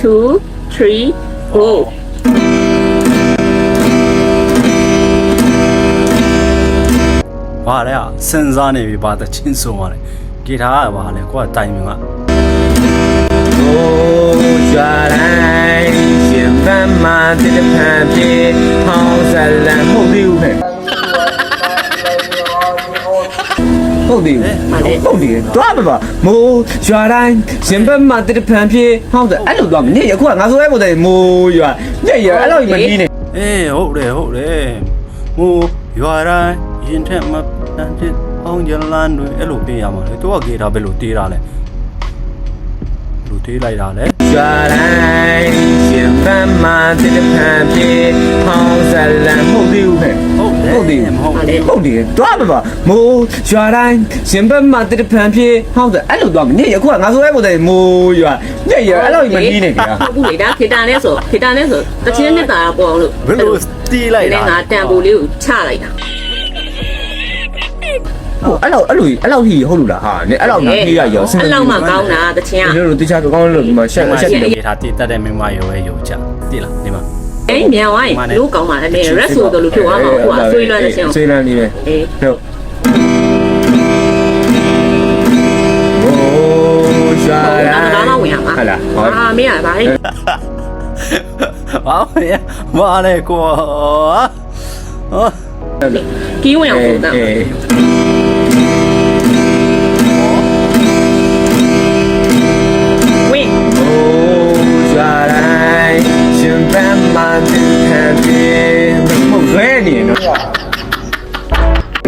2 3 go ဘာလဲอ่ะစဉ်းစားနေပြီဘာတချင်းဆုံးပါလဲဂီတာကဘာလဲကိုကတိုင်မြင်က 哦，雪来先斑马在这旁边，好山蓝好溜嘿。 ဟုတ်တယ်ဟုတ်တယ်တွားပါပါမိုးရွာတိုင်းရှင်ဘက်မှာတစ်ဖန်ပြေဟုတ်တယ်အဲ့လိုတွားမနေရခုကငါဆိုရဲပို့တယ်မိုးရွာညက်ရအဲ့လိုမကြီးနေအေးဟုတ်တယ်ဟုတ်တယ်ဟိုရွာတိုင်းရင်ထက်မတန်တဲ့အောင်ကြလန်းတွေအဲ့လိုပေးရမှာလေသူကဂီတာဘယ်လိုတေးတာလဲဘယ်လိုတေးလိုက်တာလဲရွာတိုင်းရှင်ဘက်မှာတစ်ဖန်ပြေဟောင်းဇလန်ဟုတ်တယ်ဟဲ့ ဟုတ်တယ်ဟုတ်တယ်မဟုတ်ဘူးဟုတ်တယ်တွားပါပါမိုးရွာတိုင်းရှင်ဘက်မှာတစ်ဖန်ပြေဟုတ်တယ်အဲ့လိုတွားမနေရခုကငါဆိုရဲပို့တယ်မိုးရွာညက်ရအဲ့လိုမကြီးနေကြဟုတ်ဘူးလေဒါခေတ္တနဲ့ဆိုခေတ္တနဲ့ဆိုတချင်းနဲ့တာပေါ်အောင်လို့ဘယ်လိုတီးလိုက်ဒီတာနေ့ငါတန်ပိုလေးကိုချလိုက်တာဟုတ်အဲ့လိုအဲ့လိုအဲ့လိုဟီဟုတ်လို့လားဟာနေအဲ့လိုနားကြီးရရောအဲ့လောက်မှကောင်းတာတချင်းဒီလိုလိုတခြားကောင်းလို့ဒီမှာရှက်မရှက်ရှိနေတဲ့ဂီတာတီးတတ်တဲ့မင်းမရောပဲရောချတီးလားဒီမှာ အဲ့မြန်ဝိုင်းလို့ကောင်းပါလေရက်ဆိုတော့လို့ဖြစ်သွားမှာဟိုကဆွေးလွှမ်းတဲ့ချင်းဆွေးလန်းနေပဲအေးဟုတ်โอ้ရှာဟုတ်လာဒါမှဝင်ရမှာဟုတ်လားဟုတ်အာမင်းကဘာလဲဘာလဲဘာလဲကိုဟောကီးဝင်အောင်ပုံတာ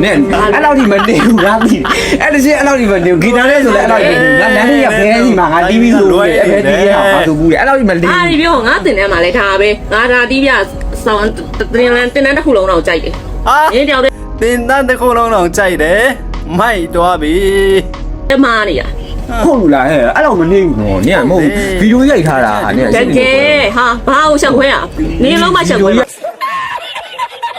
နဲ့အဲ့လောက်ဒီမနေဘူးငါပြီအဲ့ဒါချင်းအဲ့လောက်ဒီမနေဘူးဂီတာလေးဆိုလည်းအဲ့လောက်ဒီမနေဘူးငါလမ်းလေးရဖဲစီမှာငါတီးပြီးဆိုပြီးအဲ့ဖဲတီးရအောင်ဆိုဘူးလေအဲ့လောက်ဒီမနေအာဘူးဒီပြောငါတင်ထဲမှာလဲဒါပဲငါဒါတီးပြဆောင်းတင်လန်တင်တဲ့တစ်ခုလုံးတော့ကြိုက်တယ်အာရင်းတောင်တဲ့တင်တန်းတစ်ခုလုံးတော့ကြိုက်တယ်မိုက်သွားပြီတမားနေရဟုတ်လို့လားဟဲ့အဲ့လောက်မနေဘူးနော်နင်ကမဟုတ်ဗီဒီယိုရိုက်ထားတာနင်တကယ်ဟာဘာလို့ရှောက်ခွဲอ่ะနေလုံးမရှောက်ခွဲပါ